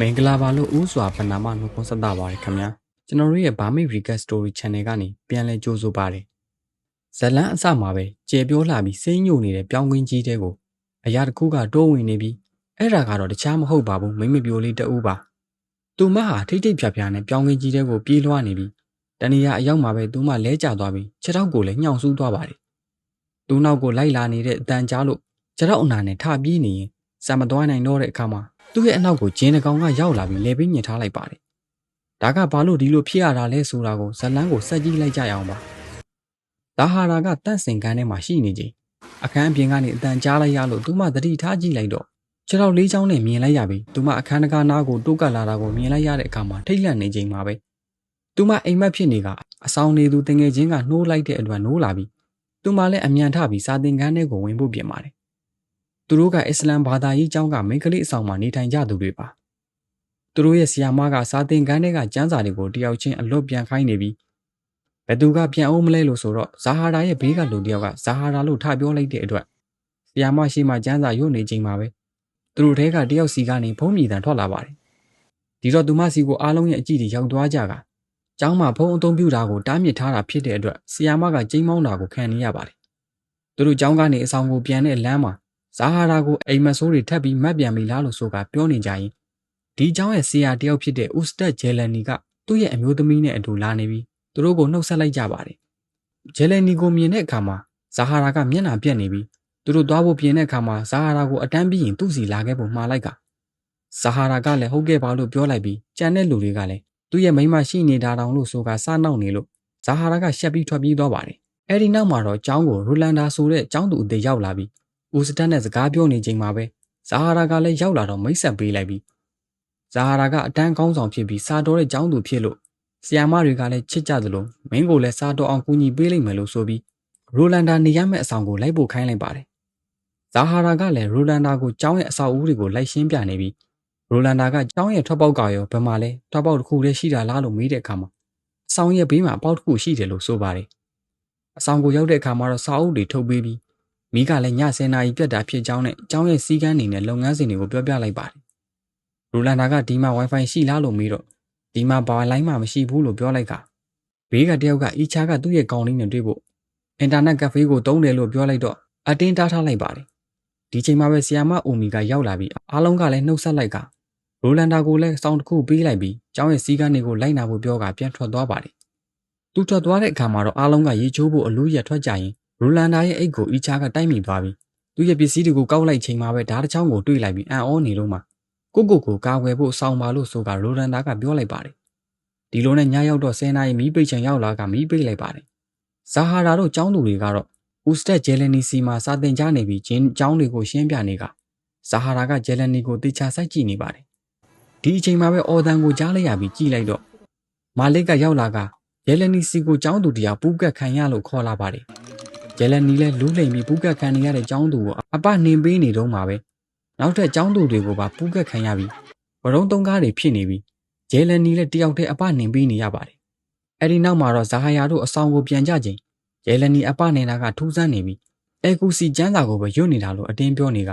မင်္ဂလာပါလို့ဦးစွာပနာမနှုတ်ခွန်းဆက်တာပါတယ်ခင်ဗျာကျွန်တော်တို့ရဲ့ Burmese Recap Story Channel ကနေပြန်လည်ကြိုဆိုပါရစေဇလန်းအစမှာပဲကျေပြောလာပြီးစိမ့်ညိုနေတဲ့ပြောင်းကွင်းကြီးတဲကိုအရာတစ်ခုကတိုးဝင်နေပြီးအဲ့ဒါကတော့တခြားမဟုတ်ပါဘူးမိမပြိုလေးတဦးပါသူမဟာထိတ်ထိတ်ဖြာဖြာနဲ့ပြောင်းကွင်းကြီးတဲကိုပြေးလွှားနေပြီးတဏီယာအရောက်မှာပဲသူမလဲကျသွားပြီးခြေထောက်ကိုလည်းညှောင်ဆူးသွားပါတယ်သူနောက်ကိုလိုက်လာနေတဲ့အတန်ကြားလို့ခြေထောက်အနာနဲ့ထပြေးနေရင်စံမသွားနိုင်တော့တဲ့အခါမှာ သူ့ရဲ့အနောက်ကိုဂျင်းတကောင်ကရောက်လာပြီးလေပင်းညင်ထားလိုက်ပါတယ်။ဒါကဘာလို့ဒီလိုဖြစ်ရတာလဲဆိုတာကိုဇလန်းကိုစက်ကြည့်လိုက်ကြရအောင်ပါ။ဒါဟာရာကတန့်စင်ကန်းထဲမှာရှိနေချိန်အခန်းအပြင်ကနေအတန်ကြားလိုက်ရလို့သူမသတိထားကြည့်လိုက်တော့ခြေထောက်လေးချောင်းနဲ့မြင်လိုက်ရပြီးသူမအခန်းတကားနားကိုတိုးကပ်လာတာကိုမြင်လိုက်ရတဲ့အခါမှာထိတ်လန့်နေချိန်မှာပဲသူမအိမ်မက်ဖြစ်နေကအဆောင်နေသူတငယ်ချင်းကနှိုးလိုက်တဲ့အတွက်နှိုးလာပြီးသူမလည်းအမြန်ထပြီးစာသင်ခန်းထဲကိုဝင်ဖို့ပြင်ပါတယ် သူတို့ကအစ္စလမ်ဘာသာရေးကျောင်းကမိန်းကလေးအဆောင်မှာနေထိုင်ကြသူတွေပါသူတို့ရဲ့ဆီယာမကစာသင်ခန်းထဲကကျမ်းစာတွေကိုတယောက်ချင်းအလွတ်ပြန်ခိုင်းနေပြီးဘယ်သူကပြန်အောင်မလဲလို့ဆိုတော့ဇာဟာရာရဲ့ဘေးကလူတယောက်ကဇာဟာရာလို့ထပြောလိုက်တဲ့အတွက်ဆီယာမရှိမှကျမ်းစာရွတ်နေချိန်မှာပဲသူတို့ထဲကတယောက်စီကနေဖုံးမြည်တန်ထွက်လာပါတယ်ဒီတော့သူမစီကိုအားလုံးရဲ့အကြည့်တွေရောက်သွားကြကကျောင်းမှာဖုံးအုံပြုတာကိုတားမြစ်ထားတာဖြစ်တဲ့အတွက်ဆီယာမကကျိန်းမောင်းတာကိုခံနေရပါတယ်သူတို့ကျောင်းကနေအဆောင်ကိုပြန်တဲ့လမ်းမှာ ဇာဟာရာကိုအိမ်မဆိုးတွေထပ်ပြီးမတ်ပြန်ပြီလားလို့ဆိုကပြောနေကြရင်ဒီเจ้าရဲ့ဆရာတယောက်ဖြစ်တဲ့ဥစတက်ဂျယ်လန်နီကသူ့ရဲ့အမျိုးသမီးနဲ့အတူလာနေပြီးသူတို့ကိုနှုတ်ဆက်လိုက်ကြပါတယ်ဂျယ်လန်နီကိုမြင်တဲ့အခါမှာဇာဟာရာကမျက်နှာပြက်နေပြီးသူတို့သွားဖို့ပြင်တဲ့အခါမှာဇာဟာရာကိုအတန်းပြီးရင်သူ့စီလာခဲ့ဖို့မှားလိုက်ကဇာဟာရာကလည်းဟုတ်ကဲ့ပါလို့ပြောလိုက်ပြီးကြံတဲ့လူတွေကလည်းသူ့ရဲ့မိမရှိနေတာတောင်လို့ဆိုကစားနောက်နေလို့ဇာဟာရာကရှက်ပြီးထွက်ပြေးသွားပါတယ်အဲဒီနောက်မှာတော့ကျောင်းကိုရူလန်ဒါဆိုတဲ့ကျောင်းသူအသေးရောက်လာပြီး ဦးစတက်နဲ့စကားပြောနေချိန်မှာပဲဇာဟာရာကလည်းရောက်လာတော့မိတ်ဆက်ပေးလိုက်ပြီးဇာဟာရာကအတန်းကောင်းဆောင်ဖြစ်ပြီးစာတော်တဲ့ကျောင်းသူဖြစ်လို့ဆီယာမတွေကလည်းချစ်ကြသလိုမင်းကိုလည်းစာတော်အောင်ကူညီပေးလိုက်မယ်လို့ဆိုပြီးရိုလန်ဒါနေရမယ့်အဆောင်ကိုလိုက်ဖို့ခိုင်းလိုက်ပါတယ်ဇာဟာရာကလည်းရိုလန်ဒါကိုကျောင်းရဲ့အဆောက်အဦတွေကိုလိုက်ရှင်းပြနေပြီးရိုလန်ဒါကကျောင်းရဲ့ထွက်ပေါက်ကရောဘယ်မှာလဲထွက်ပေါက်တစ်ခုတည်းရှိတာလားလို့မေးတဲ့အခါမှာအဆောင်ရဲ့ဘေးမှာအပေါက်တစ်ခုရှိတယ်လို့ဆိုပါတယ်အဆောင်ကိုရောက်တဲ့အခါမှာတော့စာအုပ်တွေထုတ်ပေးပြီး မိကလည်းည10နာရီပြတ်တာဖြစ်ကြောင်းနဲ့အကြောင်းရဲ့စီးကန်းနေနဲ့လုပ်ငန်းစဉ်တွေကိုပြောပြလိုက်ပါတယ်။ရူလန်ဒါကဒီမှာ Wi-Fi ရှိလားလို့မေးတော့ဒီမှာဘာလိုင်းမှမရှိဘူးလို့ပြောလိုက်ကဘေးကတယောက်ကအီချာကသူ့ရဲ့ကောင်လေးနဲ့တွေ့ဖို့အင်တာနက်ကဖေးကိုတုံးတယ်လို့ပြောလိုက်တော့အတင်းတားထားလိုက်ပါတယ်။ဒီချိန်မှာပဲဆီယာမအိုမီကရောက်လာပြီးအားလုံးကလည်းနှုတ်ဆက်လိုက်ကရိုလန်ဒါကိုလည်းစောင်းတစ်ခုပေးလိုက်ပြီးကျောင်းရဲ့စီးကန်းတွေကိုလိုက်နာဖို့ပြောကပြန်ထွက်သွားပါတယ်။သူထွက်သွားတဲ့အခါမှာတော့အားလုံးကရေချိုးဖို့အလို့ရထွက်ကြရင် ရူလန်ဒါရဲ့အိတ်ကိုအီချာကတိုက်မိသွားပြီးသူ့ရဲ့ပစ္စည်းတွေကိုကောက်လိုက်ချိန်မှာပဲဓာတ်တစ်ချောင်းကိုတွေးလိုက်ပြီးအံ့ဩနေလို့မှကိုကိုကိုကာကွယ်ဖို့စောင်းပါလို့ဆိုကရူလန်ဒါကပြောလိုက်ပါတယ်ဒီလိုနဲ့ညရောက်တော့10နာရီမီးပိတ်ချင်ရောက်လာကမီးပိတ်လိုက်ပါတယ်ဇာဟာရာတို့ចောင်းသူတွေကတော့ဦးစတက်ဂျယ်လနီစီမှာစာတင်ကြနေပြီးဂျင်းចောင်းတွေကိုရှင်းပြနေကဇာဟာရာကဂျယ်လနီကိုတေချာစိုက်ကြည့်နေပါတယ်ဒီအချိန်မှာပဲအော်ဒန်ကိုကြားလိုက်ရပြီးကြည့်လိုက်တော့မာလစ်ကရောက်လာကဂျယ်လနီစီကိုចောင်းသူတရားပူးကတ်ခံရလို့ခေါ်လာပါတယ် ဂျယ်လနီလည်းလူးလိမ်ပြီးပူးကတ်ခံနေရတဲ့ចောင်းသူကိုအပနှင်ပေးနေတော့မှာပဲနောက်ထပ်ចောင်းသူတွေကိုပါပူးကတ်ခံရပြီးဝရုံးသုံးကားတွေဖြစ်နေပြီးဂျယ်လနီလည်းတယောက်တည်းအပနှင်ပေးနေရပါတယ်အဲ့ဒီနောက်မှာတော့ဇာဟာယာတို့အဆောင်ကိုပြန်ကြချိန်ဂျယ်လနီအပနေတာကထူးဆန်းနေပြီးအဲကူစီကျန်းစာကိုပဲရွတ်နေတာလို့အတင်းပြောနေက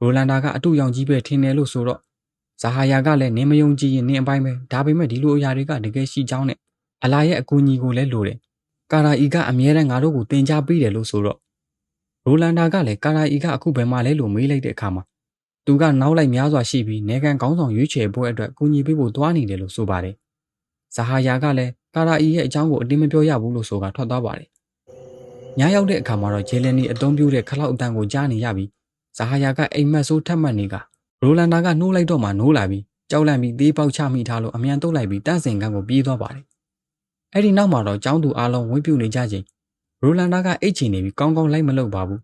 ရိုလန်ဒါကအတူရောင်ကြီးပဲထင်တယ်လို့ဆိုတော့ဇာဟာယာကလည်းနင်းမယုံကြည်ရင်နင်းအပိုင်းပဲဒါပေမဲ့ဒီလိုအရာတွေကတကယ်ရှိကြောင်းနဲ့အလာရဲ့အကူအညီကိုလည်းလိုတယ် ကာရာအီကအမြဲတမ်းငါတို့ကိုတင် जा ပေးတယ်လို့ဆိုတော့ရိုလန်ဒါကလည်းကာရာအီကအခုဘယ်မှာလဲလို့မေးလိုက်တဲ့အခါမှာသူကနောက်လိုက်များစွာရှိပြီးနေကန်ကောင်းဆောင်ရွေးချယ်ပွဲအတွက်ကူညီပေးဖို့တွားနေတယ်လို့ဆိုပါတယ်။ဇာဟာယာကလည်းကာရာအီရဲ့အကြောင်းကိုအတင်းမပြောရဘူးလို့ဆိုကထွက်သွားပါတယ်။ညရောက်တဲ့အခါမှာတော့ဂျေလန်နီအသုံးပြုတဲ့ခလောက်အတန်ကိုကြားနေရပြီးဇာဟာယာကအိမ်မက်ဆိုးထက်မှတ်နေကရိုလန်ဒါကနှိုးလိုက်တော့မှနိုးလာပြီးကြောက်လန့်ပြီးသေးပေါက်ချမိထားလို့အမြန်တုတ်လိုက်ပြီးတန့်စင်ကန်းကိုပြေးသွားပါတယ် အဲ့ဒီနောက်မှာတော့ကျောင်းသူအားလုံးဝင်းပြူနေကြချိန်ရိုလန်ဒါကအိတ်ချင်နေပြီးကောင်းကောင်းလိုက်မလုပ်ပါဘူး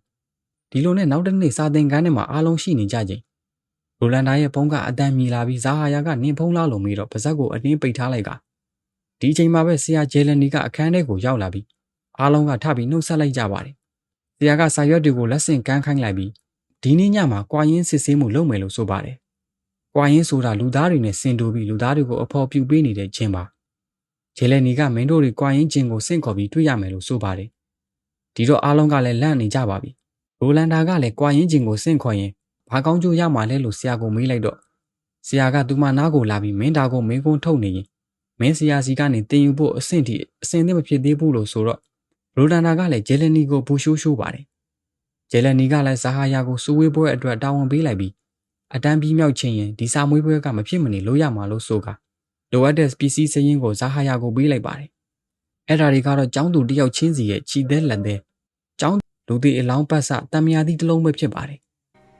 ဒီလိုနဲ့နောက်တစ်နေ့စာသင်ခန်းထဲမှာအားလုံးရှိနေကြချိန်ရိုလန်ဒါရဲ့ဖုန်းကအတန်မြည်လာပြီးဇာဟာယာကနင်းဖုန်းလာလို့မေးတော့ပါဇက်ကိုအတင်းပိတ်ထားလိုက်ကဒီချိန်မှာပဲဆရာဂျေလနီကအခန်းထဲကိုရောက်လာပြီးအားလုံးကထပြီးနှုတ်ဆက်လိုက်ကြပါတယ်ဆရာကစာရွက်တွေကိုလက်ဆင့်ကမ်းခိုင်းလိုက်ပြီးဒီနေ့ညမှာကွာရင်းစစ်ဆေးမှုလုပ်မယ်လို့ဆိုပါတယ်ကွာရင်းဆိုတာလူသားတွေနဲ့ဆင်တူပြီးလူသားတွေကိုအဖော်ပြပေးနေတဲ့ခြင်းပါ ဂျေလနီကမင်းတို့တွေကွာရင်ချင်းကိုစင့်ခေါ်ပြီးတွေ့ရမယ်လို့ဆိုပါတယ်။ဒီတော့အားလုံးကလည်းလန့်နေကြပါပြီ။ရိုလန်ဒါကလည်းကွာရင်ချင်းကိုစင့်ခေါ်ရင်ဘာကောင်းကျိုးရမှာလဲလို့ဆရာကမေးလိုက်တော့ဆရာကသူမနားကိုလာပြီးမင်းသားကိုမင်းကုန်းထုတ်နေရင်မင်းဆရာစီကနေတင်ယူဖို့အဆင့်ထိအဆင့်သင့်မဖြစ်သေးဘူးလို့ဆိုတော့ရိုလန်နာကလည်းဂျယ်လနီကိုဘူရှိုးရှိုးပါတယ်ဂျယ်လနီကလည်းဇာဟာယာကိုစူဝေးပွဲအတွက်တာဝန်ပေးလိုက်ပြီးအတန်းပြီးမြောက်ချင်းရင်ဒီစာမွေးပွဲကမဖြစ်မနေလို့ရမှာလို့ဆိုက လိုအပ်တဲ့ပစ္စည်းစရင်းကိုဇာဟာယာကိုပေးလိုက်ပါတယ်အဲ့ဒါတွေကတော့ចောင်းသူတယောက်ချင်းစီရဲ့ခြိသေးလက်သေးចောင်းလူသေးအလောင်းပတ်စတံမြာသီးတစ်လုံးပဲဖြစ်ပါတယ်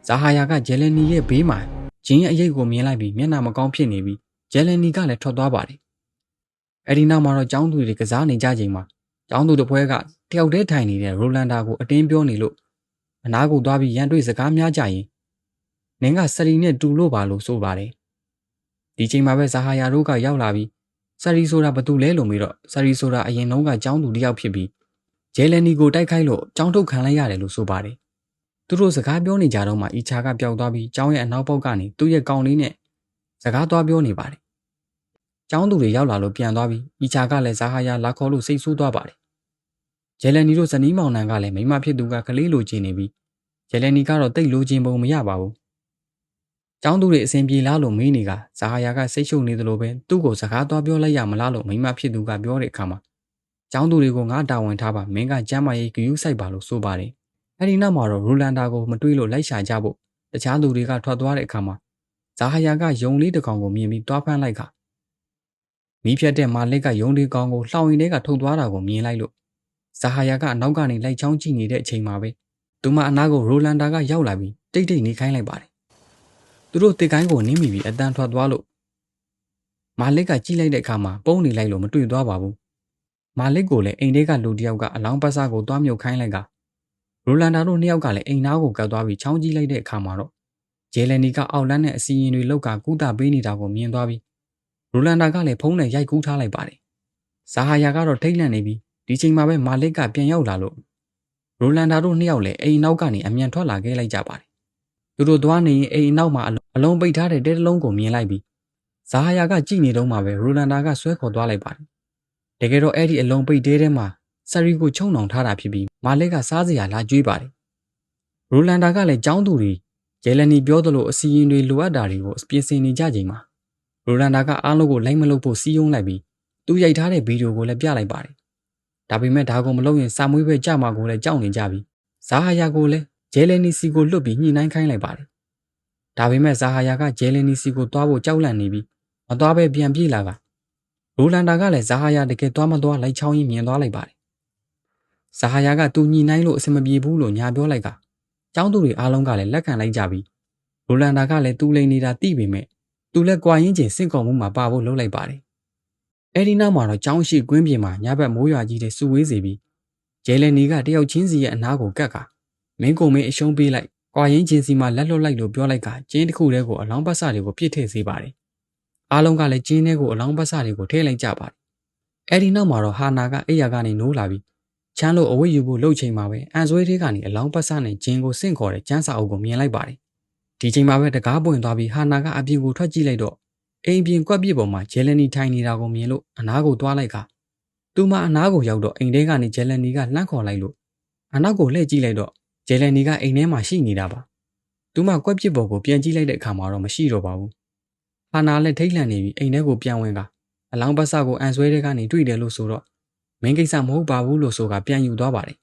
ဇာဟာယာကဂျယ်လနီရဲ့ဘေးမှာဂျင်းရဲ့အရေးကိုမြင်လိုက်ပြီးမျက်နှာမကောင်းဖြစ်နေပြီးဂျယ်လနီကလည်းထွက်သွားပါတယ်အဲ့ဒီနောက်မှာတော့ចောင်းသူတွေကစားနေကြချိန်မှာចောင်းသူတစ်ပွဲကတယောက်တည်းထိုင်နေတဲ့ရိုလန်ဒါကိုအတင်းပြောနေလို့အနားကိုသွားပြီးရန်တွေ့စကားများကြရင်နင်းကဆရီနဲ့တူလို့ပါလို့ဆိုပါတယ် ဒီချိန်မှာပဲဇာဟာယာတို့ကရောက်လာပြီးဆရီဆိုတာဘာတူလဲလို့မေးတော့ဆရီဆိုတာအရင်တုန်းကចောင်းသူတယောက်ဖြစ်ပြီးဂျယ်လနီကိုတိုက်ခိုက်လို့ចောင်းထုတ်ခံလိုက်ရတယ်လို့ဆိုပါတယ်သူတို့စကားပြောနေကြတော့မှအီချာကပျောက်သွားပြီးចောင်းရဲ့အနောက်ပေါက်ကနေသူ့ရဲ့ကောင်လေးနဲ့စကားသွားပြောနေပါတယ်ចောင်းသူတွေရောက်လာလို့ပြန်သွားပြီးအီချာကလည်းဇာဟာယာလာခေါ်လို့စိတ်ဆိုးသွားပါတယ်ဂျယ်လနီတို့ဇနီးမောင်နှံကလည်းမိမဖြစ်သူကကလေးလိုချင်နေပြီးဂျယ်လနီကတော့တိတ်လိုချင်ပုံမရပါဘူး။ ကျောင်းသူတွေအစဉ်ပြေလားလို့မေးနေကဇာဟာယာကစိတ်ရှုပ်နေသလိုပဲသူ့ကိုစကားသွားပြောလိုက်ရမလားလို့မိမဖြစ်သူကပြောတဲ့အခါမှာကျောင်းသူတွေကိုငါတာဝန်ထားပါမင်းကကျမ်းမာရေးဂရုစိုက်ပါလို့ဆိုပါတယ်။အဲဒီနောက်မှာတော့ရူလန်ဒါကိုမတွေးလို့လိုက်ရှာကြဖို့တခြားသူတွေကထွက်သွားတဲ့အခါမှာဇာဟာယာကယုံလေးတစ်ကောင်ကိုမြင်ပြီးတွားဖမ်းလိုက်ကမီးဖြတ်တဲ့မာလစ်ကယုံလေးကောင်ကိုလှောင်ရင်ထဲကထုတ်သွားတာကိုမြင်လိုက်လို့ဇာဟာယာကအနောက်ကနေလိုက်ချောင်းကြည့်နေတဲ့အချိန်မှာပဲသူမအနားကိုရိုလန်ဒါကရောက်လာပြီးတိတ်တိတ်နေခိုင်းလိုက်ပါတယ်။ သူတို့တစ်ကိုင်းကိုနင်းမိပြီးအတန်ထွက်သွားလို့မာလစ်ကကြည့်လိုက်တဲ့အခါမှာပုံနေလိုက်လို့မတွေ့သွားပါဘူး။မာလစ်ကိုလည်းအိမ်ထဲကလူတစ်ယောက်ကအလောင်းပတ်စားကိုတွားမြုပ်ခိုင်းလိုက်ကရိုလန်ဒါတို့နှစ်ယောက်ကလည်းအိမ်သားကိုကတ်သွားပြီးချောင်းကြည့်လိုက်တဲ့အခါမှာတော့ဂျယ်လနီကအောက်လန်းနဲ့အစီရင်တွေလောက်ကကူးတာပေးနေတာကိုမြင်သွားပြီးရိုလန်ဒါကလည်းဖုန်းနဲ့ရိုက်ကူးထားလိုက်ပါတယ်။ဇာဟာယာကတော့ထိတ်လန့်နေပြီးဒီချိန်မှာပဲမာလစ်ကပြန်ရောက်လာလို့ရိုလန်ဒါတို့နှစ်ယောက်လည်းအိမ်နောက်ကနေအမြန်ထွက်လာခဲ့လိုက်ကြပါတယ်။သူတို့သွားနေရင်အိမ်နောက်မှာအ လုံးပိတ်ထားတဲ့တဲတလုံးကိုမြင်လိုက်ပြီးဇာဟာယာကကြည့်နေတော့မှပဲရိုလန်ဒါကဆွဲခေါ်သွားလိုက်ပါတယ်။တကယ်တော့အဲ့ဒီအလုံးပိတ်တဲထဲမှာဆရီကိုချုံနှောင်ထားတာဖြစ်ပြီးမာလစ်ကစားစရာလာကြွေးပါတယ်။ရိုလန်ဒါကလည်းចောင်းသူတွေဂျယ်လနီပြောသလိုအစီရင်တွေလိုအပ်တာတွေကိုပြင်ဆင်နေကြချိန်မှာရိုလန်ဒါကအားလုံးကိုလိုက်မလုပ်ဖို့စီးယုံလိုက်ပြီးသူရိုက်ထားတဲ့ဗီဒီယိုကိုလည်းပြလိုက်ပါတယ်။ဒါပေမဲ့ဒါကိုမလုပ်ရင်စာမွေးပဲကြမှာကိုလည်းကြောက်နေကြပြီ။ဇာဟာယာကိုလည်းဂျယ်လနီစီကိုလွတ်ပြီးညှိနှိုင်းခိုင်းလိုက်ပါတယ်။ ဒါပေမဲ့ဇာဟာယာကဂျယ်လနီစီကိုသွားဖို့ကြောက်လန့်နေပြီးမသွားပဲပြန်ပြေးလာကရိုလန်ဒါကလည်းဇာဟာယာတကယ်သွားမသွားလိုက်ချောင်းရင်မြင်သွားလိုက်ပါတယ်။ဇာဟာယာကသူညှိနှိုင်းလို့အဆင်မပြေဘူးလို့ညာပြောလိုက်ကကျောင်းသူတွေအားလုံးကလည်းလက်ခံလိုက်ကြပြီးရိုလန်ဒါကလည်းသူ့လိန်နေတာသိပေမဲ့သူလည်းကြွာရင်းကျင်စင့်ကော်မှုမှာပါဖို့လုပ်လိုက်ပါတယ်။အဲဒီနောက်မှာတော့ကျောင်းရှိကွင်းပြင်မှာညဘက်မိုးရွာကြီးတဲ့စူဝေးစီပြီးဂျဲလနီကတယောက်ချင်းစီရဲ့အနားကိုကတ်ကမင်းကုံမင်းအရှုံးပေးလိုက် ကြွာရင်းချင်းစီမှာလက်လွတ်လိုက်လို့ပြောလိုက်ကကျင်းတစ်ခုတည်းကိုအလောင်းပတ်စတွေကိုပြစ်ထည့်စေပါတယ်။အားလုံးကလည်းကျင်းထဲကိုအလောင်းပတ်စတွေကိုထည့်လိုက်ကြပါတယ်။အဲဒီနောက်မှာတော့ဟာနာကအိယာကနေနိုးလာပြီးချမ်းလို့အဝတ်ယူဖို့လှုပ်ချိန်မှာပဲအန်ဆွဲသေးကနေအလောင်းပတ်စနဲ့ဂျင်းကိုစင့်ခေါ်တဲ့ကျန်းစာအုပ်ကိုမြင်လိုက်ပါတယ်။ဒီချိန်မှာပဲတကားပွင့်သွားပြီးဟာနာကအပြင်ကိုထွက်ကြည့်လိုက်တော့အိမ်ပြင်ကွက်ပြစ်ပေါ်မှာဂျယ်လနီထိုင်နေတာကိုမြင်လို့အနားကိုသွားလိုက်ကသူမအနားကိုရောက်တော့အိမ်ထဲကနေဂျယ်လနီကလှမ်းခေါ်လိုက်လို့အနောက်ကိုလှည့်ကြည့်လိုက်တော့ ဂျယ်လနီကအိမ်ထဲမှာရှိနေတာပါသူမကွက်ပြစ်ပေါ်ကိုပြန်ကြည့်လိုက်တဲ့အခါမှာတော့မရှိတော့ပါဘူးဟာနာလည်းထိတ်လန့်နေပြီးအိမ်ထဲကိုပြန်ဝင်ကအလောင်းပတ်စကိုအန်ဆွဲတဲ့ကနေတွေ့တယ်လို့ဆိုတော့မင်းကိစ္စမဟုတ်ပါဘူးလို့ဆိုကပြန်ယူသွားပါတယ်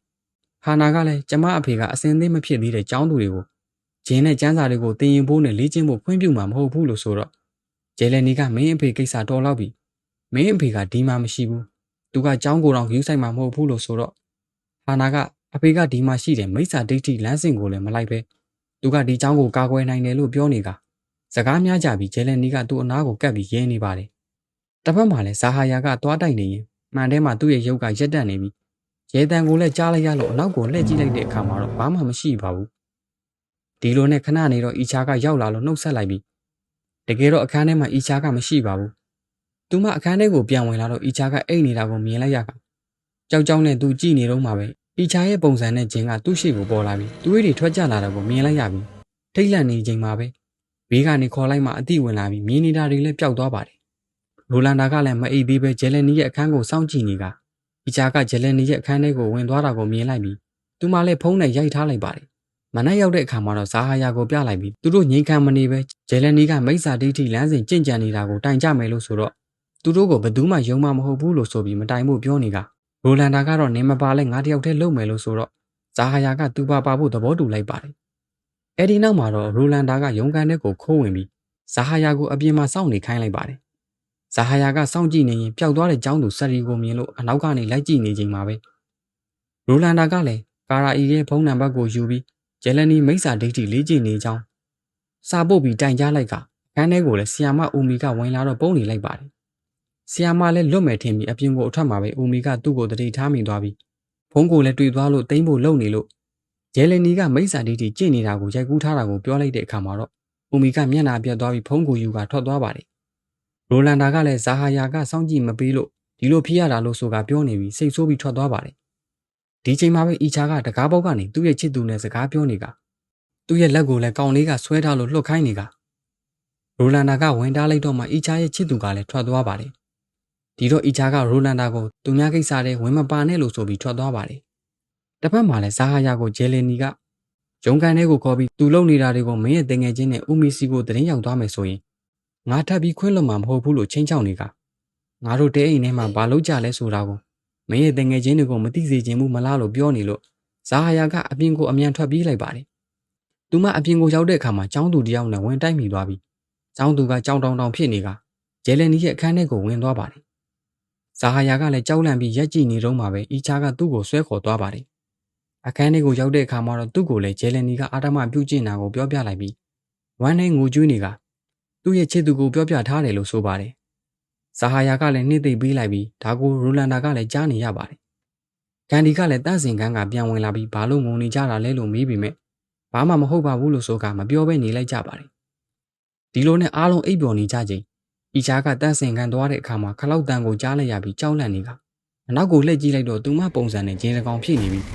ဟာနာကလည်းကျမအဖေကအစင်းသေးမဖြစ်သေးတဲ့ចောင်းသူတွေကိုဂျင်းနဲ့ကျန်းစာတွေကိုတင်ရင်ဖို့နဲ့လေ့ကျင့်ဖို့ခွင့်ပြုမှာမဟုတ်ဘူးလို့ဆိုတော့ဂျယ်လနီကမင်းအဖေကိစ္စတော်လောက်ပြီမင်းအဖေကဒီမှာမရှိဘူးသူကចောင်းကိုတော့ယူဆိုင်မှာမဟုတ်ဘူးလို့ဆိုတော့ဟာနာက အဖေကဒီမှာရှိတယ်မိစ္ဆာဒိဋ္ဌိလမ်းစဉ်ကိုလည်းမလိုက်ပဲသူကဒီចောင်းကိုကာကွယ်နိုင်တယ်လို့ပြောနေကစကားများကြပြီးဂျယ်လနီကသူ့အနားကိုကပ်ပြီးရဲနေပါတယ်တစ်ဖက်မှာလည်းဇာဟာယာကသွားတိုက်နေရင်မှန်ထဲမှာသူ့ရဲ့ရုပ်ကရက်တက်နေပြီးရဲတန်ကိုလည်းကြားလိုက်ရလို့အနောက်ကိုလှည့်ကြည့်လိုက်တဲ့အခါမှာတော့ဘာမှမရှိပါဘူးဒီလိုနဲ့ခဏနေတော့အီချာကရောက်လာလို့နှုတ်ဆက်လိုက်ပြီးတကယ်တော့အခန်းထဲမှာအီချာကမရှိပါဘူးသူမအခန်းထဲကိုပြန်ဝင်လာတော့အီချာကအိတ်နေတာကိုမြင်လိုက်ရကကြောက်ကြောက်နဲ့သူကြည့်နေတော့မှပဲ အီချာရဲ့ပုံစံနဲ့ဂျင်းကသူ့ရှိကိုပေါ်လာပြီးသူ့တွေထွက်ကြလာတော့ကိုမြင်လိုက်ရပြီးထိတ်လန့်နေချိန်မှာပဲဘေးကနေခေါ်လိုက်မှအတိဝင်လာပြီးမြင်နေတာတွေလည်းပျောက်သွားပါတယ်ရိုလန်ဒါကလည်းမအိပ်သေးပဲဂျယ်လနီရဲ့အခန်းကိုစောင့်ကြည့်နေကအီချာကဂျယ်လနီရဲ့အခန်းထဲကိုဝင်သွားတာကိုမြင်လိုက်ပြီးသူမလည်းဖုန်းနဲ့ရိုက်ထားလိုက်ပါတယ်မနက်ရောက်တဲ့အခါမှာတော့ဇာဟာယာကိုပြလိုက်ပြီးသူတို့ငိန်ခံမနေပဲဂျယ်လနီကမိစ္ဆာဒိဋ္ဌိလမ်းစဉ်ကြင့်ကြံနေတာကိုတိုင်ကြမယ်လို့ဆိုတော့သူတို့ကိုဘယ်သူမှယုံမှမဟုတ်ဘူးလို့ဆိုပြီးမတိုင်ဖို့ပြောနေက ရိုလန်ဒါကတော့နင်းမပါလဲငါတယောက်တည်းလုပ်မယ်လို့ဆိုတော့ဇာဟာယာကသူပါပါဖို့သဘောတူလိုက်ပါတယ်။အဲဒီနောက်မှာတော့ရိုလန်ဒါကရုံကန်တဲ့ကိုခိုးဝင်ပြီးဇာဟာယာကိုအပြင်မှာစောင့်နေခိုင်းလိုက်ပါတယ်။ဇာဟာယာကစောင့်ကြည့်နေရင်ပျောက်သွားတဲ့ចောင်းသူဆယ်ရီကိုမြင်လို့အနောက်ကနေလိုက်ကြည့်နေချိန်မှာပဲရိုလန်ဒါကလည်းကာရာအီရဲ့ဖုန်းနံပါတ်ကိုယူပြီးဂျယ်လနီမိစ္ဆာဒိဋ္ဌိလေးကြည့်နေကြောင်းစာပုတ်ပြီးတိုင်ကြားလိုက်ကအခန်းထဲကိုလည်းဆီယာမဦးမီကဝင်လာတော့ပုံနေလိုက်ပါတယ်။ ဆီယာမလည်းလွတ်မယ်ထင်ပြီးအပြင်ကိုအထွက်မှာပဲဦးမီကသူ့ကိုတတိထားမိသွားပြီးဖုန်းကိုလည်းတွေ့သွားလို့တိမ့်ဖို့လုပ်နေလို့ဂျယ်လနီကမိစ္ဆာဒိဋ္ဌိကြင့်နေတာကိုရိုက်ကူးထားတာကိုပြောလိုက်တဲ့အခါမှာတော့ဦးမီကမျက်နှာပြတ်သွားပြီးဖုန်းကိုယူကထွက်သွားပါတယ်။ရိုလန်ဒါကလည်းဇာဟာယာကစောင့်ကြည့်မပေးလို့ဒီလိုဖြစ်ရတာလို့ဆိုတာပြောနေပြီးစိတ်ဆိုးပြီးထွက်သွားပါတယ်။ဒီချိန်မှာပဲအီချာကတကားပေါက်ကနေသူ့ရဲ့ချစ်သူနဲ့စကားပြောနေကသူ့ရဲ့လက်ကိုလည်းကောင်လေးကဆွဲထားလို့လှုပ်ခိုင်းနေကရိုလန်ဒါကဝင်တားလိုက်တော့မှအီချာရဲ့ချစ်သူကလည်းထွက်သွားပါတယ်။ ဒီတော့အီချာကရိုလန်ဒါကိုသူများကိစ္စတွေဝင်မပါနဲ့လို့ဆိုပြီးထွက်သွားပါတယ်။တစ်ဖက်မှာလည်းဇာဟာယာကိုဂျယ်လနီကရုံကန်ထဲကိုခေါ်ပြီးသူလုံနေတာတွေကိုမင်းရဲ့တငယ်ချင်းနဲ့ဦးမီစီကိုတရင်ရောက်သွားမယ်ဆိုရင်ငါထပ်ပြီးခွင့်လွတ်မှာမဟုတ်ဘူးလို့ချင်းချောက်နေကငါတို့တဲအိမ်ထဲမှာဘာလုပ်ကြလဲဆိုတာကိုမင်းရဲ့တငယ်ချင်းတွေကိုမသိစေချင်ဘူးမလားလို့ပြောနေလို့ဇာဟာယာကအပြင်ကိုအမြန်ထွက်ပြေးလိုက်ပါတယ်။သူမအပြင်ကိုရောက်တဲ့အခါမှာចောင်းသူတယောက်နဲ့ဝင်တိုက်မိသွားပြီးចောင်းသူကကြောင်တောင်တောင်ဖြစ်နေကဂျယ်လနီရဲ့အခန်းထဲကိုဝင်သွားပါတယ်။ ဇာဟာယာကလည်းကြောက်လန့်ပြီးရက်ကြည့်နေတော့မှပဲအီချာကသူ့ကိုဆွဲခေါ်သွားပါတယ်။အခန်းထဲကိုရောက်တဲ့အခါမှာတော့သူ့ကိုလည်းဂျယ်လနီကအာတမပြုတ်ကျင်တာကိုပြောပြလိုက်ပြီးဝမ်းနဲ့ငိုကြွေးနေကသူ့ရဲ့ချစ်သူကိုပြောပြထားတယ်လို့ဆိုပါတယ်။ဇာဟာယာကလည်းနှိမ့်သိပ်ပေးလိုက်ပြီးဒါကိုရိုလန်ဒါကလည်းကြားနေရပါတယ်။ဂန်ဒီကလည်းတန့်စင်ကန်းကပြန်ဝင်လာပြီးဘာလို့ငုံနေကြတာလဲလို့မေးပြီးမြဲဘာမှမဟုတ်ပါဘူးလို့ဆိုကမပြောဘဲနေလိုက်ကြပါတယ်။ဒီလိုနဲ့အားလုံးအိပ်ပျော်နေကြချိန် အီချာကတန့်စင်ကန်းသွားတဲ့အခါမှာခလောက်တန်ကိုကြားလိုက်ရပြီးကြောက်လန့်နေကအနောက်ကိုလှည့်ကြည့်လိုက်တော့သူမပုံစံနဲ့ဂျင်းတကောင်ဖြစ်နေပြီး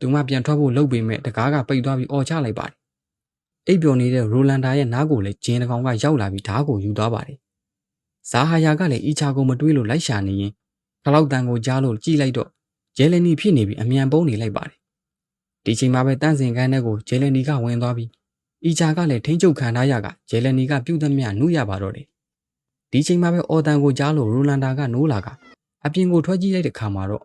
သူမပြန်ထွက်ဖို့လုပ်ပေမဲ့တကားကပိတ်သွားပြီးအော်ချလိုက်ပါတယ်။အိပ်ပျော်နေတဲ့ရိုလန်ဒါရဲ့နားကိုလည်းဂျင်းတကောင်ကရောက်လာပြီးဓားကိုယူသွားပါတယ်။ဇာဟာယာကလည်းအီချာကိုမတွေးလို့လိုက်ရှာနေရင်ခလောက်တန်ကိုကြားလို့ကြည့်လိုက်တော့ဂျယ်လနီဖြစ်နေပြီးအမြန်ပုံးနေလိုက်ပါတယ်။ဒီချိန်မှာပဲတန့်စင်ကန်းထဲကိုဂျယ်လနီကဝင်သွားပြီးအီချာကလည်းထိမ့်ချုပ်ခံထားရကဂျယ်လနီကပြုတ်သမျှနှုတ်ရပါတော့တယ်။ ဒီချိန်မှာပဲအော်တန်ကိုကြားလို့ရိုလန်ဒါကနိုးလာကအပြင်ကိုထွက်ကြည့်လိုက်တဲ့ခါမှာတော့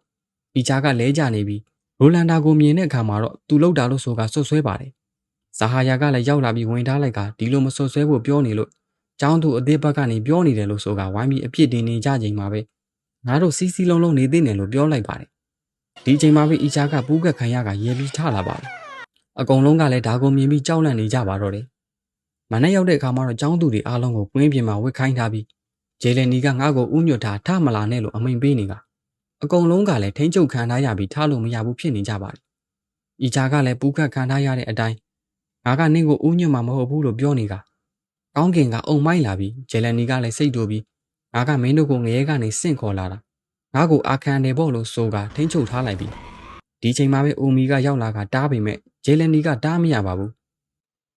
အီချာကလဲကျနေပြီးရိုလန်ဒါကိုမြင်တဲ့အခါမှာတော့သူလောက်တာလို့ဆိုကဆွတ်ဆွဲပါတယ်။ဇာဟာယာကလည်းရောက်လာပြီးဝင်ထားလိုက်ကဒီလိုမဆွတ်ဆွဲဖို့ပြောနေလို့ကျောင်းသူအသေးဘက်ကနေပြောနေတယ်လို့ဆိုကဝိုင်းပြီးအပြစ်တင်နေကြချိန်မှာပဲငါတို့စီးစီးလုံးလုံးနေသိတယ်လို့ပြောလိုက်ပါတယ်။ဒီချိန်မှာပဲအီချာကပူးကက်ခံရကရဲပြီးထလာပါတယ်။အကုန်လုံးကလည်းဒါကိုမြင်ပြီးကြောက်လန့်နေကြပါတော့တယ်။ မနေ့ရောက်တဲ့အခါမှာတော့ကျောင်းသူတွေအားလုံးကိုကွင်းပြင်မှာဝစ်ခိုင်းထားပြီးဂျေလနီကငါ့ကိုဥညွတ်ထားထမလာနဲ့လို့အမိန်ပေးနေကအကုန်လုံးကလည်းထိမ့်ချုပ်ခံထားရပြီးထားလို့မရဘူးဖြစ်နေကြပါတယ်။အီချာကလည်းပူးကက်ခံထားရတဲ့အတိုင်းငါကနင့်ကိုဥညွတ်မှာမဟုတ်ဘူးလို့ပြောနေတာ။ကောင်းကင်ကအုံမိုက်လာပြီးဂျေလနီကလည်းစိတ်တူပြီးငါကမင်းတို့ကိုငရဲကနေစင့်ခေါ်လာတာငါ့ကိုအာခံတယ်ပေါ့လို့ဆိုကထိမ့်ချုပ်ထားလိုက်ပြီဒီချိန်မှာပဲအိုမီကရောက်လာကတားပေမဲ့ဂျေလနီကတားမရပါဘူး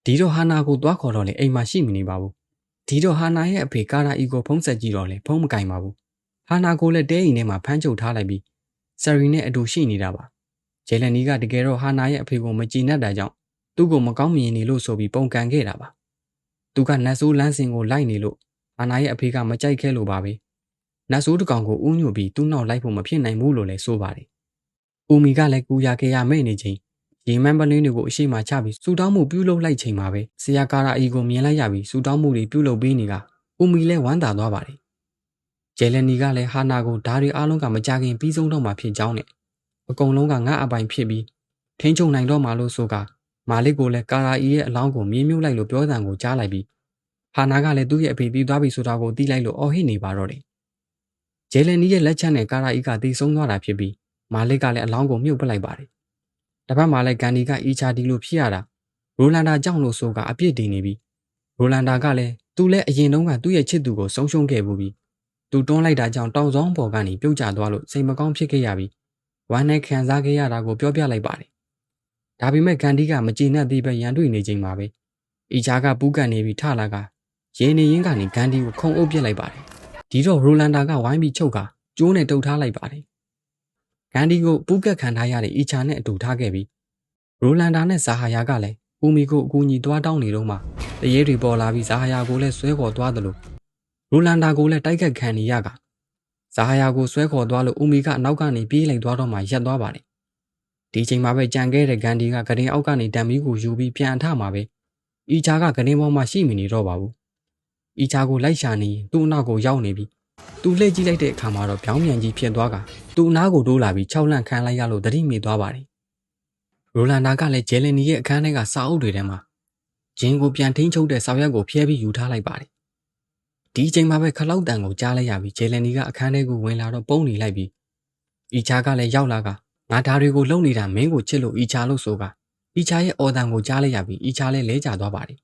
ဒီတော့ဟာနာကိုသွားခေါ်တော့လေအိမ်မှာရှိမနေပါဘူးဒီတော့ဟာနာရဲ့အဖေကာရာအီကိုဖုံးဆက်ကြည့်တော့လေဖုံးမကင်ပါဘူးဟာနာကိုလည်းတဲအိမ်ထဲမှာဖမ်းချုပ်ထားလိုက်ပြီးဆယ်ရီနဲ့အတူရှိနေတာပါဂျေလနီကတကယ်တော့ဟာနာရဲ့အဖေကိုမကြည်နပ်တာကြောင့်သူ့ကိုမကောင်းမြင်နေလို့ဆိုပြီးပုံကန်ခဲ့တာပါသူကနတ်ဆိုးလန်းစင်ကိုလိုက်နေလို့ဟာနာရဲ့အဖေကမကြိုက်ခဲ့လို့ပါပဲနတ်ဆိုးတကောင်ကိုဥညွတ်ပြီးသူ့နောက်လိုက်ဖို့မဖြစ်နိုင်ဘူးလို့လည်းဆိုပါတယ်။ဦးမီကလည်းကူရခဲ့ရမဲ့နေချိန် ရေမန်းပလင်းတွေကိုအရှိမချပြီးစူတောင်းမှုပြုလုပ်လိုက်ချိန်မှာပဲဆရာကာရာအီကိုမြင်လိုက်ရပြီးစူတောင်းမှုတွေပြုလုပ်ပေးနေကဦးမီလည်းဝမ်းသာသွားပါတယ်။ဂျယ်လနီကလည်းဟာနာကိုဓာရီအားလုံးကမကြခင်ပြီးဆုံးတော့မှဖြစ်ကြောင်းနဲ့အကုန်လုံးကငါအပိုင်ဖြစ်ပြီးထိန်းချုပ်နိုင်တော့မှလို့ဆိုကမာလစ်ကိုလည်းကာရာအီရဲ့အလောင်းကိုမြင်းမြုပ်လိုက်လို့ပြောတဲ့ံကိုကြားလိုက်ပြီးဟာနာကလည်းသူ့ရဲ့အဖေပြီးသွားပြီဆိုတာကိုသိလိုက်လို့အော်ဟစ်နေပါတော့တယ်။ဂျေလန်နီရဲ့လက်ချက်နဲ့ကာရာအီကတည်ဆုံးသွားတာဖြစ်ပြီးမာလစ်ကလည်းအလောင်းကိုမြုပ်ပလိုက်ပါတယ်။ တစ်ဖက်မှာလည်းကန်ဒီက အီချာဒီလိုဖြစ်ရတာရိုလန်ဒါကြောင့်လို့ဆိုကအပြစ်တင်နေပြီးရိုလန်ဒါကလည်းသူလည်းအရင်တုန်းကသူ့ရဲ့ချစ်သူကိုဆုံးရှုံးခဲ့ဘူးပြီးသူတွန်းလိုက်တာကြောင့်တောင်ဆောင်ပေါ်ကနေပြုတ်ကျသွားလို့စိတ်မကောင်းဖြစ်ခဲ့ရပြီးဝမ်းနဲ့ခံစားခဲ့ရတာကိုပြောပြလိုက်ပါတယ်။ဒါပေမဲ့ကန်ဒီကမကျေနပ်သေးပဲရန်တွေ့နေချိန်မှာပဲအီချာကပူးကန်နေပြီးထလာကရင်းနေရင်းကနေဂန်ဒီကိုခုံအုပ်ပစ်လိုက်ပါတယ်ဒီတော့ရိုလန်ဒါကဝိုင်းပြီးချုပ်ကကျိုးနဲ့တုတ်ထားလိုက်ပါတယ် ဂန်ဒီကိုပူးကက်ခံထားရတဲ့အီချာနဲ့အတူထားခဲ့ပြီးရိုလန်ဒါနဲ့ဇာဟာယာကလည်းဦးမီကိုအကူအညီတွားတောင်းနေတော့မှတရေတွေပေါ်လာပြီးဇာဟာယာကိုလည်းဆွဲခေါ်သွားတယ်လို့ရိုလန်ဒါကိုလည်းတိုက်ခတ်ခံနေရကဇာဟာယာကိုဆွဲခေါ်သွားလို့ဦးမီကအနောက်ကနေပြေးလိုက်သွားတော့မှရက်သွားပါတယ်ဒီချိန်မှာပဲကြံခဲ့တဲ့ဂန်ဒီကဂရင်အောက်ကနေတံမီကိုယူပြီးပြန်အထမှာပဲအီချာကဂရင်ပေါ်မှာရှိမနေတော့ပါဘူးအီချာကိုလိုက်ရှာနေရင်သူ့အနောက်ကိုရောက်နေပြီး သူလှည့်ကြည့်လိုက်တဲ့အခါမှာတော့ပြောင်းပြန်ကြီးဖြစ်သွားကသူ့အနားကိုတိုးလာပြီး၆လန့်ခံလိုက်ရလို့သတိမေ့သွားပါတယ်ရိုလန်ဒါကလည်းဂျယ်လနီရဲ့အခန်းထဲကစာအုပ်တွေထဲမှာဂျင်းကိုပြန်ထိန်းချုပ်တဲ့စာရွက်ကိုဖျဲပြီးယူထားလိုက်ပါတယ်ဒီအချိန်မှာပဲခလောက်တန်ကိုကြားလိုက်ရပြီးဂျယ်လနီကအခန်းထဲကိုဝင်လာတော့ပုံနေလိုက်ပြီးအီချာကလည်းရောက်လာကငါဓာတွေကိုလုံနေတာမင်းကိုချစ်လို့အီချာလို့ဆိုကအီချာရဲ့အော်တန်ကိုကြားလိုက်ရပြီးအီချာလည်းလဲကျသွားပါတယ်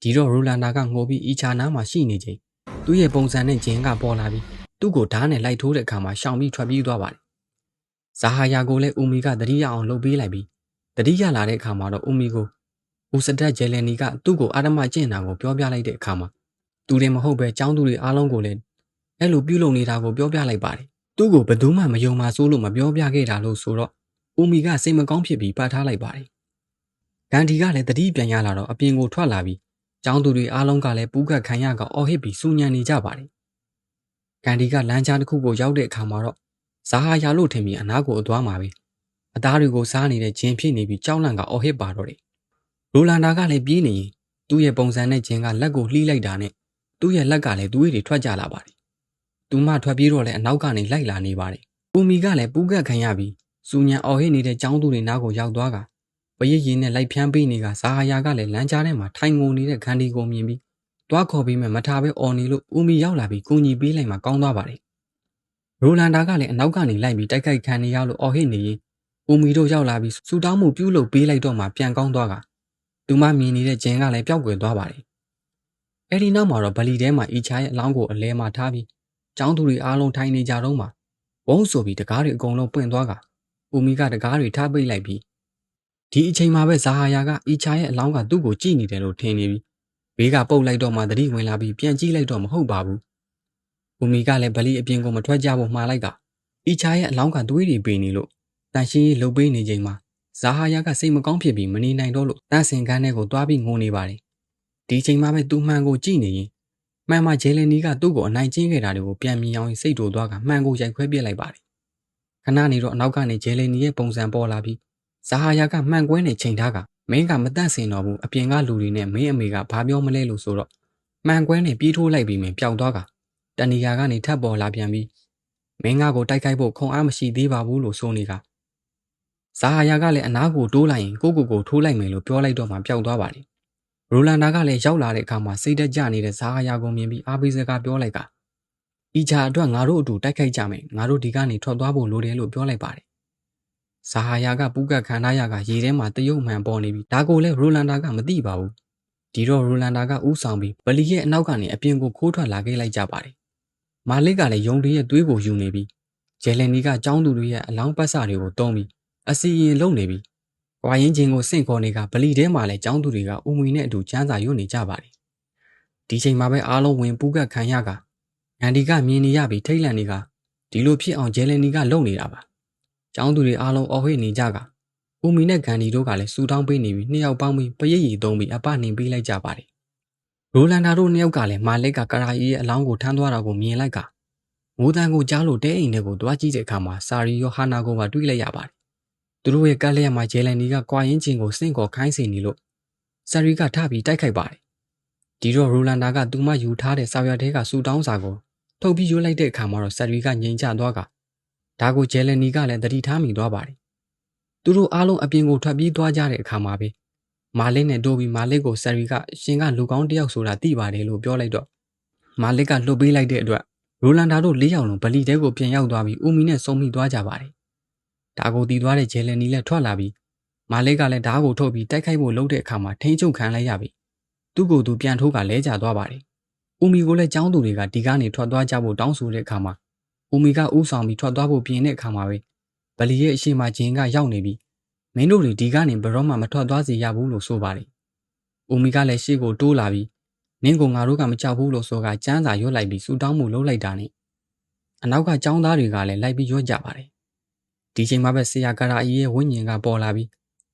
ဒီတော့ရိုလန်ဒါကငိုပြီးအီချာနားမှာရှိနေချိန် သူ့ရဲ့ပုံစံနဲ့ဂျင်းကပေါ်လာပြီးသူ့ကိုဓာတ်နဲ့လိုက်ထိုးတဲ့အခါမှာရှောင်ပြီးထွက်ပြေးသွားပါတယ်ဇာဟာယာကိုလည်းဦးမီကတတိယအောင်လှုပ်ပေးလိုက်ပြီးတတိယလာတဲ့အခါမှာတော့ဦးမီကိုဦးစတက်ဂျယ်လန်နီကသူ့ကိုအာရမကျင့်တာကိုပြောပြလိုက်တဲ့အခါမှာသူတွေမဟုတ်ပဲចောင်းသူတွေအားလုံးကိုလည်းအဲ့လိုပြုလုပ်နေတာကိုပြောပြလိုက်ပါတယ်သူ့ကိုဘယ်သူမှမယုံမှစိုးလို့မပြောပြခဲ့တာလို့ဆိုတော့ဦးမီကစိတ်မကောင်းဖြစ်ပြီးပတ်ထားလိုက်ပါတယ်ဂန်ဒီကလည်းတတိပြန်ရလာတော့အပြင်ကိုထွက်လာပြီး ចောင်းသူတွေအားလုံးကလည်းပူးကတ်ခံရကအော်ဟစ်ပြီးစူညံနေကြပါတယ်ကန်ဒီကလမ်းကြားတစ်ခုကိုရောက်တဲ့အခါမှာတော့ဇာဟာယာလို့ထင်ပြီးအနားကိုအသွားမှာပဲအသားတွေကိုစားနေတဲ့ဂျင်ဖြစ်နေပြီးကြောက်လန့်ကအော်ဟစ်ပါတော့တယ်ရိုလန်ဒါကလည်းပြေးနေရင်သူ့ရဲ့ပုံစံနဲ့ဂျင်ကလက်ကိုလှီးလိုက်တာနဲ့သူ့ရဲ့လက်ကလည်းသူ့တွေထွက်ကြလာပါတယ်သူမထွက်ပြေးတော့လည်းအနောက်ကနေလိုက်လာနေပါတယ်ပူမီကလည်းပူးကတ်ခံရပြီးစူညံအော်ဟစ်နေတဲ့ចောင်းသူတွေနားကိုရောက်သွားကပ ရိတ်ရည်နဲ့လိုက်ဖြန်းပေးနေကဇာဟာယာကလည်းလမ်းကြားထဲမှာထိုင်ငုံနေတဲ့ခန္ဒီကိုမြင်ပြီးတွားခေါ်ပြီးမှမထားပဲអော်နေလို့ဦးမီရောက်လာပြီးကူညီပေးလိုက်မှကောင်းသွားပါတယ်ရိုလန်ဒါကလည်းအနောက်ကနေလိုက်ပြီးတိုက်ခိုက်ခံနေရလို့အော်ဟစ်နေရင်ဦးမီတို့ရောက်လာပြီးစူတောင်းမှုပြုလုပ်ပေးလိုက်တော့မှပြန်ကောင်းသွားကသူမမြင်နေတဲ့ဂျင်ကလည်းပျောက်ကွယ်သွားပါတယ်အဲ့ဒီနောက်မှာတော့ဗလီထဲမှာအီချာရဲ့အလောင်းကိုအလဲမှာထားပြီးចောင်းသူတွေအားလုံးထိုင်နေကြတော့မှဝုန်းဆိုပြီးတကားတွေအကုန်လုံးပွင့်သွားကဦးမီကတကားတွေထားပိတ်လိုက်ပြီး ဒီအချိန်မှာပဲဇာဟာယာကအီချာရဲ့အလောင်းကသူ့ကိုကြည့်နေတယ်လို့ထင်နေပြီးဘေးကပုတ်လိုက်တော့မှသတိဝင်လာပြီးပြန်ကြည့်လိုက်တော့မဟုတ်ပါဘူး။ဦးမီကလည်းဗလီအပြင်ကိုမထွက်ကြဖို့မှားလိုက်က။အီချာရဲ့အလောင်းကသွေးတွေပေနေလို့တန်ရှင်းရေးလှုပ်ပေးနေချိန်မှာဇာဟာယာကစိတ်မကောင်းဖြစ်ပြီးမနေနိုင်တော့လို့တန့်စင်ကန်းထဲကိုတွားပြီးငိုနေပါတယ်။ဒီချိန်မှာပဲသူမှန်ကိုကြည့်နေရင်မှန်မှဂျဲလနီကသူ့ကိုအနိုင်ကျင့်ခဲ့တာတွေကိုပြန်မြင်အောင်စိတ်တူသွားကမှန်ကိုရိုက်ခွဲပြစ်လိုက်ပါတယ်။ခဏနေတော့အနောက်ကနေဂျဲလနီရဲ့ပုံစံပေါ်လာပြီး ဇာဟာယာကမှန်ကွဲနေချိန်ထားကမင်းကမတန့်စင်တော့ဘူးအပြင်ကလူတွေနဲ့မင်းအမေကဘာပြောမလဲလို့ဆိုတော့မှန်ကွဲနဲ့ပြေးထိုးလိုက်ပြီးမင်းပျောက်သွားကတဏီယာကနေထပ်ပေါ်လာပြန်ပြီးမင်းငါကိုတိုက်ခိုက်ဖို့ခုံအားမရှိသေးပါဘူးလို့ဆိုနေကဇာဟာယာကလည်းအနားကိုတိုးလိုက်ရင်ကိုကိုကိုထိုးလိုက်မယ်လို့ပြောလိုက်တော့မှပျောက်သွားပါလေရိုလန်ဒါကလည်းရောက်လာတဲ့အခါမှာစိတ်တက်ကြနေတဲ့ဇာဟာယာကိုမြင်ပြီးအားပေးစကားပြောလိုက်ကဤချာအတွက်ငါတို့အတူတိုက်ခိုက်ကြမယ်ငါတို့ဒီကနေထွက်သွားဖို့လိုတယ်လို့ပြောလိုက်ပါတယ် ဇာဟာယာကပူးကတ်ခံထားရကရေထဲမှာတရုတ်မှန်ပေါ်နေပြီဒါကိုလည်းရိုလန်ဒါကမသိပါဘူးဒီတော့ရိုလန်ဒါကဥဆောင်ပြီးဗလီရဲ့အနောက်ကနေအပြင်ကိုခိုးထွက်လာခဲ့လိုက်ကြပါတယ်မာလစ်ကလည်းယုံတွေရဲ့သွေးကိုယူနေပြီးဂျယ်လန်နီကចောင်းသူတွေရဲ့အလောင်းပတ်စာတွေကိုတုံးပြီးအစီရင်လုံနေပြီးဝါရင်ချင်းကိုစင့်ခေါ်နေကဗလီထဲမှာလည်းចောင်းသူတွေကဥမွေနဲ့အတူချမ်းသာရွတ်နေကြပါတယ်ဒီချိန်မှာပဲအားလုံးဝင်ပူးကတ်ခံရကငန်ဒီကမြင်နေရပြီးထိတ်လန့်နေကဒီလိုဖြစ်အောင်ဂျယ်လန်နီကလုံနေတာပါ။ ကျောင်းသူတွေအားလုံးအော်ဟစ်နေကြကဦးမီနဲ့ဂန်ဒီတို့ကလည်းစူတောင်းပေးနေပြီးနှစ်ယောက်ပေါင်းပြီးပရိတ်ရည်သုံးပြီးအပနှင်ပေးလိုက်ကြပါတယ်။ရိုလန်ဒါတို့နှစ်ယောက်ကလည်းမာလက်ကကရာကြီးရဲ့အလောင်းကိုထမ်းသွားတာကိုမြင်လိုက်ကမိုးတန်းကိုကြားလို့တဲအိမ်ထဲကိုတွားကြည့်တဲ့အခါမှာစာရီယောဟာနာကိုပါတွေ့လိုက်ရပါတယ်။သူတို့ရဲ့ကက်လျက်မှာဂျဲလန်နီကကွာရင်ချင်းကိုစင့်ကော်ခိုင်းစီနေလို့စာရီကထပြီးတိုက်ခိုက်ပါတယ်။ဒီတော့ရိုလန်ဒါကသူမယူထားတဲ့စာရွက်ထဲကစူတောင်းစာကိုထုတ်ပြီးရွတ်လိုက်တဲ့အခါမှာတော့စာရီကငြိမ်ချသွားက ဒါကိုဂျယ်လနီကလည်းတတိထားမိသွားပါတယ်။သူတို့အားလုံးအပြင်ကိုထွက်ပြေးသွားကြတဲ့အခါမှာပဲမာလစ်နဲ့တိုးပြီးမာလစ်ကိုဆယ်ရီကရှင်ကလူကောင်းတယောက်ဆိုတာသိပါတယ်လို့ပြောလိုက်တော့မာလစ်ကလှုပ်ပေးလိုက်တဲ့အတွက်ရိုလန်ဒါတို့၄ယောက်လုံးဗလီတဲကိုပြန်ရောက်သွားပြီးဦးမီနဲ့စုံမိသွားကြပါတယ်။ဒါကိုတီးသွားတဲ့ဂျယ်လနီလည်းထွက်လာပြီးမာလစ်ကလည်းဓားကိုထုတ်ပြီးတိုက်ခိုက်ဖို့လုပ်တဲ့အခါမှာထိန်းချုပ်ခံလိုက်ရပြီ။သူ့ကိုယ်သူပြန်ထိုးကလဲကျသွားပါတယ်။ဦးမီကိုလည်းចောင်းသူတွေကဒီကနေထွက်သွားကြဖို့တောင်းဆိုတဲ့အခါမှာ ဦးမီကဥဆောင်ပြီးထွက်သွားဖို့ပြင်တဲ့အခါမှာပဲဗလီရဲ့အရှိမဂျင်းကရောက်နေပြီးမင်းတို့တွေဒီကနေဘရော့မှမထွက်သွားစေရဘူးလို့ဆိုပါတယ်။ဦးမီကလည်းရှေ့ကိုတိုးလာပြီးနင်းကငါတို့ကမကြောက်ဘူးလို့ဆိုကကျန်းစာရွတ်လိုက်ပြီးစူတောင်းမှုလုပ်လိုက်တာနဲ့အနောက်ကចောင်းသားတွေကလည်းလိုက်ပြီးရွတ်ကြပါတယ်။ဒီချိန်မှာပဲဆရာကရာအီရဲ့ဝိညာဉ်ကပေါ်လာပြီး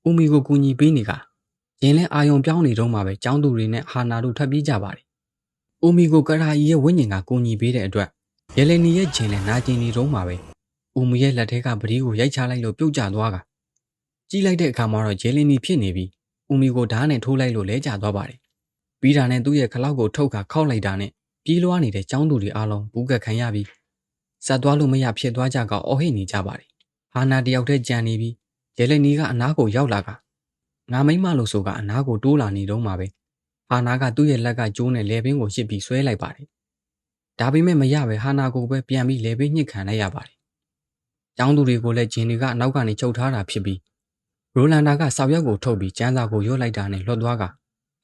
ဦးမီကိုကူညီပေးနေက။ရင်လဲအာယုံပြောင်းနေတော့မှပဲကျောင်းသူတွေနဲ့ဟာနာတို့ထွက်ပြေးကြပါတယ်။ဦးမီကိုကရာကြီးရဲ့ဝိညာဉ်ကကူညီပေးတဲ့အတွက် ရဲလနီရဲ့ဂျင်လဲနာကျင်နေတော့မှပဲဦးမီရဲ့လက်ထဲကပတိကိုရိုက်ချလိုက်လို့ပြုတ်ကျသွားကကြီးလိုက်တဲ့အခါမှာတော့ရဲလနီဖြစ်နေပြီးဦးမီကိုဓာတ်နဲ့ထိုးလိုက်လို့လဲကျသွားပါတယ်။ပြီးတာနဲ့သူ့ရဲ့ခလောက်ကိုထုတ်ခါခောက်လိုက်တာနဲ့ပြေးလွှားနေတဲ့ကျောင်းသူတွေအားလုံးဘူးကက်ခံရပြီးဆက်သွားလို့မရဖြစ်သွားကြကအော်ဟိတ်နေကြပါတယ်။ဟာနာတယောက်တည်းကြံနေပြီးရဲလနီကအနားကိုရောက်လာကငါမိမလို့ဆိုကအနားကိုတိုးလာနေတော့မှပဲဟာနာကသူ့ရဲ့လက်ကကျိုးနဲ့လေပင်ကိုရှစ်ပြီးဆွဲလိုက်ပါတယ်။ ဒါပေမဲ့မရပဲဟာနာကိုပဲပြန်ပြီးလေပင်ညှစ်ခံလိုက်ရပါတယ်။ကျောင်းသူတွေကိုလည်းဂျင်တွေကအနောက်ကနေချုပ်ထားတာဖြစ်ပြီးရိုလန်ဒါကဆောက်ရက်ကိုထုတ်ပြီးကျန်းစာကိုရွတ်လိုက်တာနဲ့လွတ်သွားက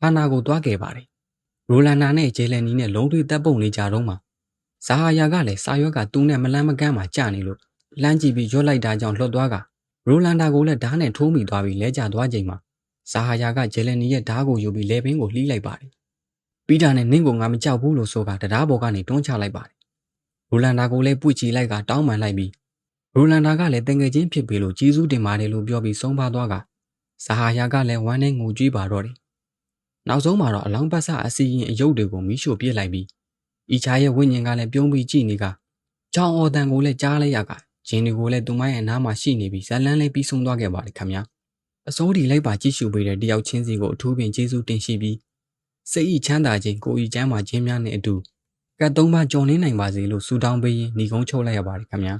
ဟာနာကိုသွားခဲ့ပါတယ်။ရိုလန်ဒါနဲ့ဂျေလန်နီနဲ့လုံးတွေတက်ပုံနေကြတော့မှဇာဟာယာကလည်းစာရွက်ကသူ့နဲ့မလန်းမကန်းမှကြာနေလို့လမ်းကြည့်ပြီးရွတ်လိုက်တာကြောင့်လွတ်သွားကရိုလန်ဒါကိုလည်းဓာတ်နဲ့ထိုးမိသွားပြီးလဲကျသွားချိန်မှာဇာဟာယာကဂျေလန်နီရဲ့ဓာတ်ကိုယူပြီးလေပင်ကိုလှီးလိုက်ပါတယ်။ ပီတာနဲ့နင့်ကိုငါမကြောက်ဘူးလို့ဆိုကတရားပေါ်ကနေတွန်းချလိုက်ပါတယ်။ရိုလန်ဒါကိုလည်းပွေချီလိုက်ကတောင်းပန်လိုက်ပြီးရိုလန်ဒါကလည်းတငယ်ချင်းဖြစ်ပြီလို့ကျေးဇူးတင်ပါတယ်လို့ပြောပြီးဆုံးပါသွားကဇာဟာယာကလည်းဝမ်းနဲ့ငိုကြွေးပါတော့တယ်။နောက်ဆုံးမှာတော့အလောင်းပတ်ဆအစီရင်အယုတ်တွေကိုမိရှို့ပြစ်လိုက်ပြီးဤချာရဲ့ဝိညာဉ်ကလည်းပြုံးပြီးကြည့်နေကချောင်းအော်တန်ကိုလည်းကြားလိုက်ရကဂျင်းတွေကိုလည်းသူမရဲ့နားမှာရှိနေပြီးဇလန်းလေးပြီးဆုံးသွားခဲ့ပါတယ်ခင်ဗျာအစိုးဒီလိုက်ပါကြည့်ရှုပေးတဲ့တယောက်ချင်းစီကိုအထူးပင်ကျေးဇူးတင်ရှိပြီး စိတ်ဤချမ်းသာခြင်းကိုဤချမ်းသာခြင်းများနဲ့အတူကတ်သုံးပါကြော်နေနိုင်ပါစေလို့ဆုတောင်းပေးရင်းညီကုန်းချုပ်လိုက်ရပါတယ်ခင်ဗျာ